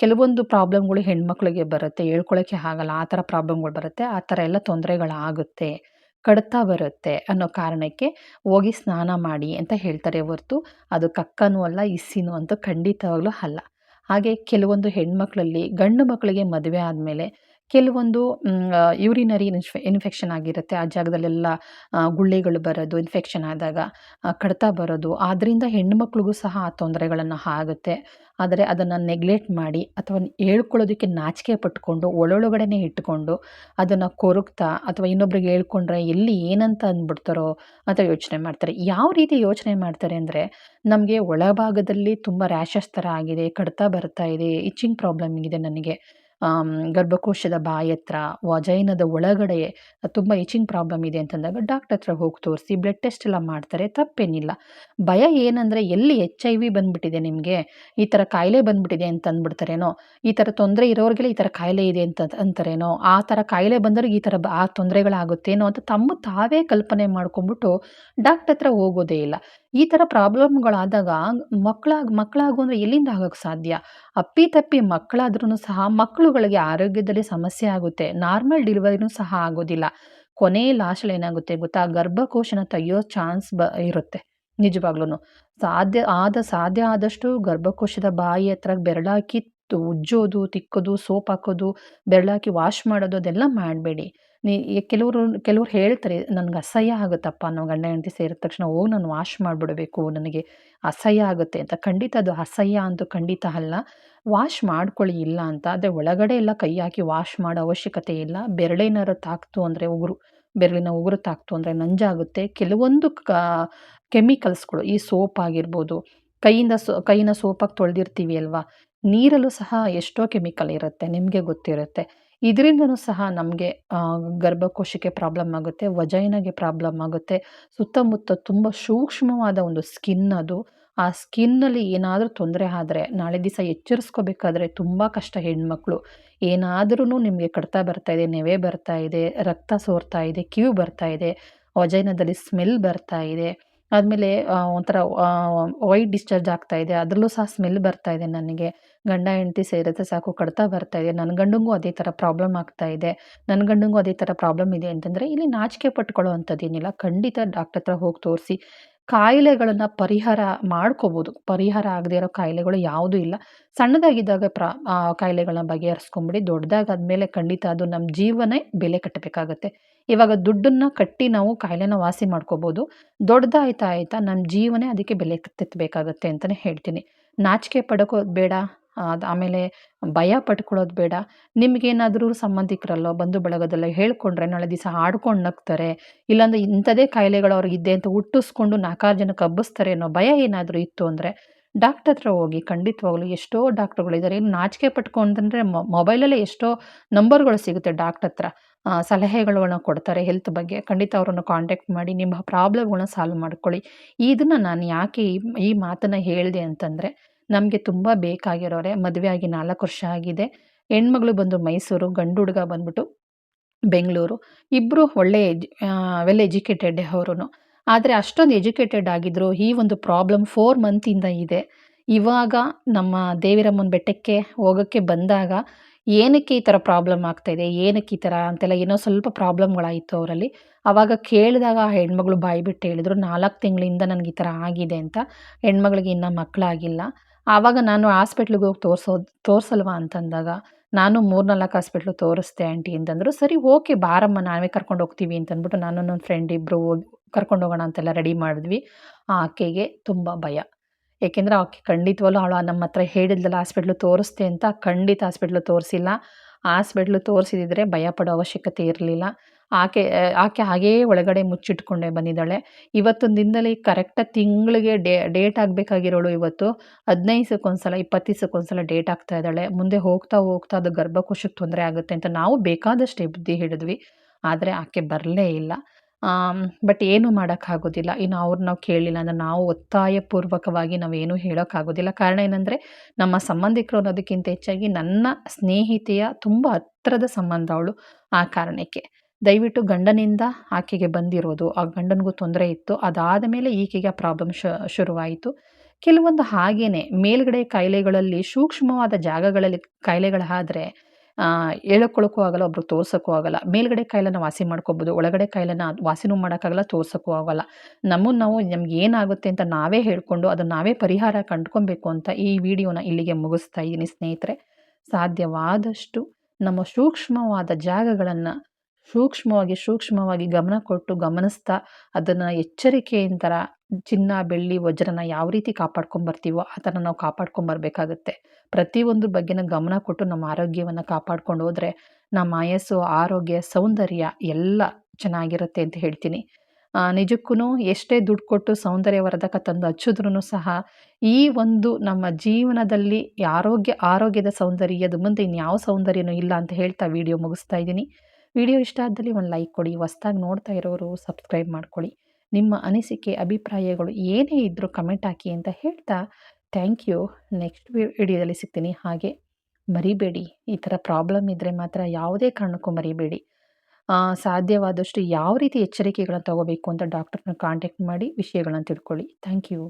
S1: ಕೆಲವೊಂದು ಪ್ರಾಬ್ಲಮ್ಗಳು ಹೆಣ್ಮಕ್ಳಿಗೆ ಬರುತ್ತೆ, ಹೇಳ್ಕೊಳಕ್ಕೆ ಆಗಲ್ಲ, ಆ ಥರ ಪ್ರಾಬ್ಲಮ್ಗಳು ಬರುತ್ತೆ, ಆ ಥರ ಎಲ್ಲ ತೊಂದರೆಗಳಾಗುತ್ತೆ, ಕಡ್ತಾ ಬರುತ್ತೆ ಅನ್ನೋ ಕಾರಣಕ್ಕೆ ಹೋಗಿ ಸ್ನಾನ ಮಾಡಿ ಅಂತ ಹೇಳ್ತಾರೆ ಹೊರ್ತು, ಅದು ಕಕ್ಕನೂ ಅಲ್ಲ ಇಸ್ಸಿನೂ ಅಂತೂ ಖಂಡಿತವಾಗ್ಲೂ ಅಲ್ಲ. ಹಾಗೆ ಕೆಲವೊಂದು ಹೆಣ್ಮಕ್ಳಲ್ಲಿ ಗಂಡು ಮಕ್ಕಳಿಗೆ ಮದುವೆ ಆದಮೇಲೆ ಕೆಲವೊಂದು ಯೂರಿನರಿ ಇನ್ಫ್, ಇನ್ಫೆಕ್ಷನ್ ಆಗಿರುತ್ತೆ. ಆ ಜಾಗದಲ್ಲೆಲ್ಲ ಗುಳ್ಳೆಗಳು ಬರೋದು, ಇನ್ಫೆಕ್ಷನ್ ಆದಾಗ ಕಡಿತ ಬರೋದು. ಆದ್ದರಿಂದ ಹೆಣ್ಣುಮಕ್ಳಿಗೂ ಸಹ ಆ ತೊಂದರೆಗಳನ್ನು ಆಗುತ್ತೆ. ಆದರೆ ಅದನ್ನು ನೆಗ್ಲೆಕ್ಟ್ ಮಾಡಿ ಅಥವಾ ಹೇಳ್ಕೊಳ್ಳೋದಕ್ಕೆ ನಾಚಿಕೆ ಪಟ್ಟುಕೊಂಡು ಒಳೊಳಗಡೆನೆ ಇಟ್ಕೊಂಡು ಅದನ್ನು ಕೊರಗ್ತಾ ಅಥವಾ ಇನ್ನೊಬ್ರಿಗೆ ಹೇಳ್ಕೊಂಡ್ರೆ ಎಲ್ಲಿ ಏನಂತ ಅಂದ್ಬಿಡ್ತಾರೋ ಅಂತ ಯೋಚನೆ ಮಾಡ್ತಾರೆ. ಯಾವ ರೀತಿ ಯೋಚನೆ ಮಾಡ್ತಾರೆ ಅಂದರೆ, ನಮಗೆ ಒಳಭಾಗದಲ್ಲಿ ತುಂಬ ರ್ಯಾಷಸ್ ಥರ ಆಗಿದೆ, ಕಡಿತ ಬರ್ತಾ ಇದೆ, ಇಚ್ಚಿಂಗ್ ಪ್ರಾಬ್ಲಮ್ ಇದೆ ನನಗೆ ಗರ್ಭಕೋಶದ ಬಾಯತ್ರ ವಜೈನದ ಒಳಗಡೆ ತುಂಬ ಇಚಿಂಗ್ ಪ್ರಾಬ್ಲಮ್ ಇದೆ ಅಂತಂದಾಗ ಡಾಕ್ಟರ್ ಹತ್ರ ಹೋಗಿ ತೋರಿಸಿ ಬ್ಲಡ್ ಟೆಸ್ಟ್ ಎಲ್ಲ ಮಾಡ್ತಾರೆ, ತಪ್ಪೇನಿಲ್ಲ. ಭಯ ಏನಂದರೆ ಎಲ್ಲಿ ಎಚ್ ಐ ವಿ ಬಂದ್ಬಿಟ್ಟಿದೆ ನಿಮಗೆ? ಈ ಥರ ಕಾಯಿಲೆ ಬಂದ್ಬಿಟ್ಟಿದೆ ಅಂತ ಅಂದ್ಬಿಡ್ತಾರೇನೋ? ಈ ಥರ ತೊಂದರೆ ಇರೋರಿಗೆಲ್ಲ ಈ ಥರ ಕಾಯಿಲೆ ಇದೆ ಅಂತ ಅಂತಾರೇನೋ? ಆ ಥರ ಕಾಯಿಲೆ ಬಂದವ್ರಿಗೆ ಈ ಥರ ಆ ತೊಂದರೆಗಳಾಗುತ್ತೇನೋ ಅಂತ ತಮ್ಮ ತಾವೇ ಕಲ್ಪನೆ ಮಾಡ್ಕೊಂಬಿಟ್ಟು ಡಾಕ್ಟರ್ ಹತ್ರ ಹೋಗೋದೇ ಇಲ್ಲ. ಈ ಥರ ಪ್ರಾಬ್ಲಮ್ಗಳಾದಾಗ ಮಕ್ಕಳಾಗ ಮಕ್ಕಳಾಗು ಅಂದರೆ ಎಲ್ಲಿಂದ ಆಗೋಕ್ಕೆ ಸಾಧ್ಯ? ಅಪ್ಪಿ ತಪ್ಪಿ ಮಕ್ಕಳಾದ್ರೂ ಸಹ ಮಕ್ಕಳುಗಳಿಗೆ ಆರೋಗ್ಯದಲ್ಲಿ ಸಮಸ್ಯೆ ಆಗುತ್ತೆ. ನಾರ್ಮಲ್ ಡಿಲಿವರಿನೂ ಸಹ ಆಗೋದಿಲ್ಲ. ಕೊನೆ ಲಾಸ್ಟಲ್ಲಿ ಏನಾಗುತ್ತೆ ಗೊತ್ತಾ? ಗರ್ಭಕೋಶನ ತೆಗೆಯೋ ಚಾನ್ಸ್ ಬ, ಇರುತ್ತೆ. ನಿಜವಾಗ್ಲೂ ಸಾಧ್ಯ ಆದ, ಸಾಧ್ಯ ಆದಷ್ಟು ಗರ್ಭಕೋಶದ ಬಾಯಿ ಹತ್ರ ಬೆರಳಾಕಿ ಉಜ್ಜೋದು, ತಿಕ್ಕೋದು, ಸೋಪ್ ಹಾಕೋದು, ಬೆರಳಾಕಿ ವಾಶ್ ಮಾಡೋದು ಅದೆಲ್ಲ ಮಾಡಬೇಡಿ. ನೀ ಕೆಲವರು, ಕೆಲವ್ರು ಹೇಳ್ತಾರೆ, ನನಗೆ ಅಸಹ್ಯ ಆಗುತ್ತಪ್ಪ, ನಾವು ಗಂಡ ಹೆಂಡತಿ ಸೇರಿದ ತಕ್ಷಣ, ಓ, ನಾನು ವಾಶ್ ಮಾಡಿಬಿಡಬೇಕು, ನನಗೆ ಅಸಹ್ಯ ಆಗುತ್ತೆ ಅಂತ. ಖಂಡಿತ ಅದು ಅಸಹ್ಯ ಅಂತೂ ಖಂಡಿತ ಅಲ್ಲ. ವಾಶ್ ಮಾಡ್ಕೊಳ್ಳಿ, ಇಲ್ಲ ಅಂತ. ಆದರೆ ಒಳಗಡೆ ಎಲ್ಲ ಕೈ ಹಾಕಿ ವಾಶ್ ಮಾಡೋ ಅವಶ್ಯಕತೆ ಇಲ್ಲ. ಬೆರಳೇನಾರು ತಾಕ್ತು ಅಂದರೆ ಉಗುರು, ಬೆರಳಿನ ಉಗುರು ತಾಕ್ತು ಅಂದರೆ ನಂಜಾಗುತ್ತೆ. ಕೆಲವೊಂದು ಕೆಮಿಕಲ್ಸ್ಗಳು ಈ ಸೋಪ್ ಆಗಿರ್ಬೋದು, ಕೈಯಿಂದ ಸೋ, ಕೈನ ಸೋಪಾಗಿ ತೊಳೆದಿರ್ತೀವಿ ಅಲ್ವಾ? ನೀರಲ್ಲೂ ಸಹ ಎಷ್ಟೋ ಕೆಮಿಕಲ್ ಇರುತ್ತೆ, ನಿಮಗೆ ಗೊತ್ತಿರುತ್ತೆ. ಇದರಿಂದನೂ ಸಹ ನಮಗೆ ಗರ್ಭಕೋಶಕ್ಕೆ ಪ್ರಾಬ್ಲಮ್ ಆಗುತ್ತೆ, ವಜೈನಗೆ ಪ್ರಾಬ್ಲಮ್ ಆಗುತ್ತೆ. ಸುತ್ತಮುತ್ತ ತುಂಬ ಸೂಕ್ಷ್ಮವಾದ ಒಂದು ಸ್ಕಿನ್ ಅದು. ಆ ಸ್ಕಿನ್ನಲ್ಲಿ ಏನಾದರೂ ತೊಂದರೆ ಆದರೆ, ನಾಳೆ ದಿವಸ ಎಚ್ಚರಿಸ್ಕೋಬೇಕಾದ್ರೆ ತುಂಬ ಕಷ್ಟ ಹೆಣ್ಮಕ್ಳು. ಏನಾದ್ರೂ ನಿಮಗೆ ಕಡ್ತಾ ಬರ್ತಾ ಇದೆ, ನೆವೆ ಬರ್ತಾ ಇದೆ, ರಕ್ತ ಸೋರ್ತಾ ಇದೆ, ಕಿವು ಬರ್ತಾ ಇದೆ, ವಜೈನದಲ್ಲಿ ಸ್ಮೆಲ್ ಬರ್ತಾ ಇದೆ. ಆದಮೇಲೆ ಒಂಥರ ವೈಟ್ ಡಿಸ್ಚಾರ್ಜ್ ಆಗ್ತಾ ಇದೆ. ಅದರಲ್ಲೂ ಸಹ ಸ್ಮೆಲ್ ಬರ್ತಾ ಇದೆ ನನಗೆ. ಗಂಡ, ಹೆಂಡತಿ ಸೇರಿದ್ರೆ ಸಾಕು, ಕಡ್ತಾ ಬರ್ತಾ ಇದೆ. ನನ್ನ ಗಂಡಂಗೂ ಅದೇ ಥರ ಪ್ರಾಬ್ಲಮ್ ಆಗ್ತಾ ಇದೆ. ನನ್ನ ಗಂಡಂಗೂ ಅದೇ ಥರ ಪ್ರಾಬ್ಲಮ್ ಇದೆ ಅಂತಂದರೆ, ಇಲ್ಲಿ ನಾಚಿಕೆ ಪಟ್ಕೊಳ್ಳೋ ಅಂಥದ್ದೇನಿಲ್ಲ ಖಂಡಿತ ಡಾಕ್ಟರ್ ಹತ್ರ ಹೋಗಿ ತೋರಿಸಿ. ಕಾಯಿಲೆಗಳನ್ನು ಪರಿಹಾರ ಮಾಡ್ಕೋಬೋದು. ಪರಿಹಾರ ಆಗದೇ ಇರೋ ಕಾಯಿಲೆಗಳು ಯಾವುದೂ ಇಲ್ಲ. ಸಣ್ಣದಾಗಿದ್ದಾಗ ಪ್ರಾ ಕಾಯಿಲೆಗಳನ್ನ ಬಗೆಹರಿಸ್ಕೊಂಬಿಡಿ. ದೊಡ್ಡದಾಗಾದ್ಮೇಲೆ ಖಂಡಿತ ಅದು ನಮ್ಮ ಜೀವನೇ ಬೆಲೆ ಕಟ್ಟಬೇಕಾಗತ್ತೆ. ಇವಾಗ ದುಡ್ಡನ್ನು ಕಟ್ಟಿ ನಾವು ಕಾಯಿಲೆನ ವಾಸಿ ಮಾಡ್ಕೋಬೋದು. ದೊಡ್ಡದಾಯ್ತಾ ಆಯ್ತಾ ನಮ್ಮ ಜೀವನೇ ಅದಕ್ಕೆ ಬೆಲೆ ತೆತ್ತಬೇಕಾಗತ್ತೆ ಅಂತಲೇ ಹೇಳ್ತೀನಿ. ನಾಚಿಕೆ ಪಡ್ಕೋದು ಬೇಡ, ಅದು ಆಮೇಲೆ ಭಯ ಪಟ್ಕೊಳ್ಳೋದು ಬೇಡ. ನಿಮಗೇನಾದರೂ ಸಂಬಂಧಿಕರಲ್ಲೋ ಬಂಧು ಬಳಗದಲ್ಲೋ ಹೇಳ್ಕೊಂಡ್ರೆ ನಾಳೆ ದಿವಸ ಆಡ್ಕೊಂಡು ನಗ್ತಾರೆ, ಇಲ್ಲಾಂದ್ರೆ ಇಂಥದೇ ಕಾಯಿಲೆಗಳು ಅವ್ರಿಗಿದೆ ಅಂತ ಹುಟ್ಟಿಸ್ಕೊಂಡು ನಾಲ್ಕಾರು ಜನ ಕಬ್ಬಿಸ್ತಾರೆ ಅನ್ನೋ ಭಯ ಏನಾದರೂ ಇತ್ತು ಅಂದರೆ ಡಾಕ್ಟರ್ ಹತ್ರ ಹೋಗಿ ಖಂಡಿತವಾಗ್ಲೂ ಎಷ್ಟೋ ಡಾಕ್ಟ್ರುಗಳಿದ್ದಾರೆ ಇನ್ನು ನಾಚಿಕೆ ಪಟ್ಕೊಂಡ್ರೆ ಮೊಬೈಲಲ್ಲೇ ಎಷ್ಟೋ ನಂಬರ್ಗಳು ಸಿಗುತ್ತೆ ಡಾಕ್ಟರ್ ಹತ್ರ. ಸಲಹೆಗಳನ್ನ ಕೊಡ್ತಾರೆ ಹೆಲ್ತ್ ಬಗ್ಗೆ ಖಂಡಿತ ಅವರನ್ನು ಕಾಂಟ್ಯಾಕ್ಟ್ ಮಾಡಿ, ನಿಮ್ಮ ಪ್ರಾಬ್ಲಮ್ಗಳನ್ನ ಸಾಲ್ವ್ ಮಾಡ್ಕೊಳ್ಳಿ. ಇದನ್ನು ನಾನು ಯಾಕೆ ಈ ಈ ಮಾತನ್ನು ಹೇಳಿದೆ ಅಂತಂದರೆ, ನಮಗೆ ತುಂಬ ಬೇಕಾಗಿರೋರೆ, ಮದುವೆ ಆಗಿ ನಾಲ್ಕು ವರ್ಷ ಆಗಿದೆ, ಹೆಣ್ಮಗಳು ಬಂದು ಮೈಸೂರು ಗಂಡು ಹುಡುಗ ಬಂದ್ಬಿಟ್ಟು ಬೆಂಗಳೂರು ಇಬ್ಬರು ಒಳ್ಳೆ ಎಜ್ ವೆಲ್ ಎಜುಕೇಟೆಡ್ ಅವರು ಆದರೆ ಅಷ್ಟೊಂದು ಎಜುಕೇಟೆಡ್ ಆಗಿದ್ದರು ಈ ಒಂದು ಪ್ರಾಬ್ಲಮ್ ಫೋರ್ ಮಂತಿಂದ ಇದೆ. ಇವಾಗ ನಮ್ಮ ದೇವಿರಮ್ಮನ ಬೆಟ್ಟಕ್ಕೆ ಹೋಗೋಕ್ಕೆ ಬಂದಾಗ ಏನಕ್ಕೆ ಈ ಥರ ಪ್ರಾಬ್ಲಮ್ ಆಗ್ತಾಯಿದೆ, ಏನಕ್ಕೆ ಈ ಥರ ಅಂತೆಲ್ಲ ಏನೋ ಸ್ವಲ್ಪ ಪ್ರಾಬ್ಲಮ್ಗಳಾಯಿತು ಅವರಲ್ಲಿ. ಆವಾಗ ಕೇಳಿದಾಗ ಆ ಹೆಣ್ಮಗಳು ಬಾಯಿ ಬಿಟ್ಟು ಹೇಳಿದ್ರು, ನಾಲ್ಕು ತಿಂಗಳಿಂದ ನನಗೆ ಈ ಥರ ಆಗಿದೆ ಅಂತ. ಹೆಣ್ಮಗಳಿಗೆ ಇನ್ನೂ ಮಕ್ಕಳಾಗಿಲ್ಲ. ಆವಾಗ ನಾನು ಹಾಸ್ಪಿಟ್ಲಿಗೆ ಹೋಗಿ ತೋರಿಸೋದು ತೋರಿಸಲ್ವಾ ಅಂತಂದಾಗ, ನಾನು ಮೂರು ನಾಲ್ಕು ಹಾಸ್ಪಿಟ್ಲು ತೋರಿಸ್ದೆ ಆಂಟಿ ಅಂತಂದರು, ಸರಿ ಓಕೆ ಬಾರಮ್ಮ, ನಾವೇ ಕರ್ಕೊಂಡು ಹೋಗ್ತೀವಿ ಅಂತಂದ್ಬಿಟ್ಟು ನಾನು ನನ್ನ ಫ್ರೆಂಡ್ ಇಬ್ಬರು ಹೋಗಿ ಕರ್ಕೊಂಡು ಹೋಗೋಣ ಅಂತೆಲ್ಲ ರೆಡಿ ಮಾಡಿದ್ವಿ. ಆಕೆಗೆ ತುಂಬ ಭಯ. ಏಕೆಂದರೆ ಆಕೆ ಖಂಡಿತವಲ್ಲೂ ಅವಳು ನಮ್ಮ ಹತ್ರ ಹೇಳಿದ್ಲಲ್ಲ, ಹಾಸ್ಪಿಟ್ಲು ತೋರಿಸ್ತೆ ಅಂತ ಖಂಡಿತ ಹಾಸ್ಪಿಟ್ಲು ತೋರಿಸಿಲ್ಲ. ಹಾಸ್ಪಿಟ್ಲು ತೋರಿಸಿದ್ರೆ ಭಯಪಡೋ ಅವಶ್ಯಕತೆ ಇರಲಿಲ್ಲ. ಆಕೆ ಆಕೆ ಹಾಗೇ ಒಳಗಡೆ ಮುಚ್ಚಿಟ್ಕೊಂಡೆ ಬಂದಿದ್ದಾಳೆ. ಇವತ್ತೊಂದು ದಿನದಲ್ಲಿ ಕರೆಕ್ಟಾಗಿ ತಿಂಗಳಿಗೆ ಡೇ, ಡೇಟ್ ಆಗಬೇಕಾಗಿರೋಳು ಇವತ್ತು. ಹದಿನೈದು ಇಪ್ಪತ್ತಿಸಕ್ಕೊಂದ್ಸಲ ಡೇಟ್ ಆಗ್ತಾ ಇದ್ದಾಳೆ. ಮುಂದೆ ಹೋಗ್ತಾ ಹೋಗ್ತಾ ಅದು ಗರ್ಭಕೋಶಕ್ಕೆ ತೊಂದರೆ ಆಗುತ್ತೆ ಅಂತ ನಾವು ಬೇಕಾದಷ್ಟೇ ಬುದ್ಧಿ ಹಿಡಿದ್ವಿ ಆದರೆ ಆಕೆ ಬರಲೇ ಇಲ್ಲ. ಬಟ್ ಏನೂ ಮಾಡೋಕ್ಕಾಗೋದಿಲ್ಲ. ಇನ್ನು ಅವ್ರು ನಾವು ಕೇಳಿಲ್ಲ ಅಂದರೆ ನಾವು ಒತ್ತಾಯಪೂರ್ವಕವಾಗಿ ನಾವೇನು ಹೇಳೋಕ್ಕಾಗೋದಿಲ್ಲ. ಕಾರಣ ಏನಂದರೆ, ನಮ್ಮ ಸಂಬಂಧಿಕರು ಅನ್ನೋದಕ್ಕಿಂತ ಹೆಚ್ಚಾಗಿ ನನ್ನ ಸ್ನೇಹಿತೆಯ ತುಂಬ ಹತ್ತಿರದ ಸಂಬಂಧ ಅವಳು ಆ ಕಾರಣಕ್ಕೆ. ದಯವಿಟ್ಟು ಗಂಡನಿಂದ ಆಕೆಗೆ ಬಂದಿರೋದು, ಆ ಗಂಡನಿಗೂ ತೊಂದರೆ ಇತ್ತು. ಅದಾದ ಮೇಲೆ ಈಕೆಗೆ ಪ್ರಾಬ್ಲಮ್ ಶುರುವಾಯಿತು. ಕೆಲವೊಂದು ಹಾಗೇನೆ, ಮೇಲ್ಗಡೆ ಕಾಯಿಲೆಗಳಲ್ಲಿ, ಸೂಕ್ಷ್ಮವಾದ ಜಾಗಗಳಲ್ಲಿ ಕಾಯಿಲೆಗಳಾದರೆ ಹೇಳ್ಕೊಳ್ಳೋಕ್ಕೂ ಆಗಲ್ಲ, ಒಬ್ರು ತೋರ್ಸೋಕ್ಕೂ ಆಗಲ್ಲ. ಮೇಲ್ಗಡೆ ಕಾಯಿಲೆನ ವಾಸಿ ಮಾಡ್ಕೋಬೋದು, ಒಳಗಡೆ ಕಾಯಿಲೆನ ವಾಸಿನೂ ಮಾಡೋಕ್ಕಾಗಲ್ಲ, ತೋರ್ಸೋಕ್ಕೂ ಆಗಲ್ಲ. ನಮ್ಮನ್ನು ನಾವು ನಮ್ಗೆ ಏನಾಗುತ್ತೆ ಅಂತ ನಾವೇ ಹೇಳ್ಕೊಂಡು ಅದನ್ನು ನಾವೇ ಪರಿಹಾರ ಕಂಡ್ಕೊಬೇಕು ಅಂತ ಈ ವಿಡಿಯೋನ ಇಲ್ಲಿಗೆ ಮುಗಿಸ್ತಾ ಇದ್ದೀನಿ ಸ್ನೇಹಿತರೆ. ಸಾಧ್ಯವಾದಷ್ಟು ನಮ್ಮ ಸೂಕ್ಷ್ಮವಾದ ಜಾಗಗಳನ್ನು ಸೂಕ್ಷ್ಮವಾಗಿ ಸೂಕ್ಷ್ಮವಾಗಿ ಗಮನ ಕೊಟ್ಟು ಗಮನಿಸ್ತಾ ಅದನ್ನು ಎಚ್ಚರಿಕೆಯಿಂದ ಚಿನ್ನ, ಬೆಳ್ಳಿ, ವಜ್ರನ ಯಾವ ರೀತಿ ಕಾಪಾಡ್ಕೊಂಬರ್ತೀವೋ ಆ ಥರ ನಾವು ಕಾಪಾಡ್ಕೊಂಬರ್ಬೇಕಾಗತ್ತೆ ಪ್ರತಿಯೊಂದು ಬಗ್ಗೆನ ಗಮನ ಕೊಟ್ಟು ನಮ್ಮ ಆರೋಗ್ಯವನ್ನು ಕಾಪಾಡ್ಕೊಂಡು ಹೋದರೆ ನಮ್ಮ ಆಯಸ್ಸು, ಆರೋಗ್ಯ, ಸೌಂದರ್ಯ ಎಲ್ಲ ಚೆನ್ನಾಗಿರುತ್ತೆ ಅಂತ ಹೇಳ್ತೀನಿ. ನಿಜಕ್ಕೂ ಎಷ್ಟೇ ದುಡ್ಡು ಕೊಟ್ಟು ಸೌಂದರ್ಯವರ್ಧಕ ತಂದು ಹಚ್ಚಿದ್ರೂ ಸಹ ಈ ಒಂದು ನಮ್ಮ ಜೀವನದಲ್ಲಿ ಆರೋಗ್ಯ, ಆರೋಗ್ಯದ ಸೌಂದರ್ಯದ ಮುಂದೆ ಇನ್ಯಾವ ಸೌಂದರ್ಯನೂ ಇಲ್ಲ ಅಂತ ಹೇಳ್ತಾ ವಿಡಿಯೋ ಮುಗಿಸ್ತಾ ಇದ್ದೀನಿ. ವಿಡಿಯೋ ಇಷ್ಟ ಆದಲ್ಲಿ ಒಂದು ಲೈಕ್ ಕೊಡಿ, ಹೊಸ್ದಾಗಿ ನೋಡ್ತಾ ಇರೋರು ಸಬ್ಸ್ಕ್ರೈಬ್ ಮಾಡ್ಕೊಳ್ಳಿ. ನಿಮ್ಮ ಅನಿಸಿಕೆ, ಅಭಿಪ್ರಾಯಗಳು ಏನೇ ಇದ್ದರೂ ಕಮೆಂಟ್ ಹಾಕಿ ಅಂತ ಹೇಳ್ತಾ ಥ್ಯಾಂಕ್ ಯು. ನೆಕ್ಸ್ಟ್ ವಿಡಿಯೋದಲ್ಲಿ ಸಿಗ್ತೀನಿ. ಹಾಗೆ ಮರಿಬೇಡಿ. ಈ ಥರ ಪ್ರಾಬ್ಲಮ್ ಇದ್ದರೆ ಮಾತ್ರ ಯಾವುದೇ ಕಾರಣಕ್ಕೂ ಮರಿಬೇಡಿ. ಸಾಧ್ಯವಾದಷ್ಟು ಯಾವ ರೀತಿ ಎಚ್ಚರಿಕೆಗಳನ್ನು ತಗೋಬೇಕು ಅಂತ ಡಾಕ್ಟರ್ನ ಕಾಂಟ್ಯಾಕ್ಟ್ ಮಾಡಿ ವಿಷಯಗಳನ್ನು ತಿಳ್ಕೊಳ್ಳಿ. Thank you.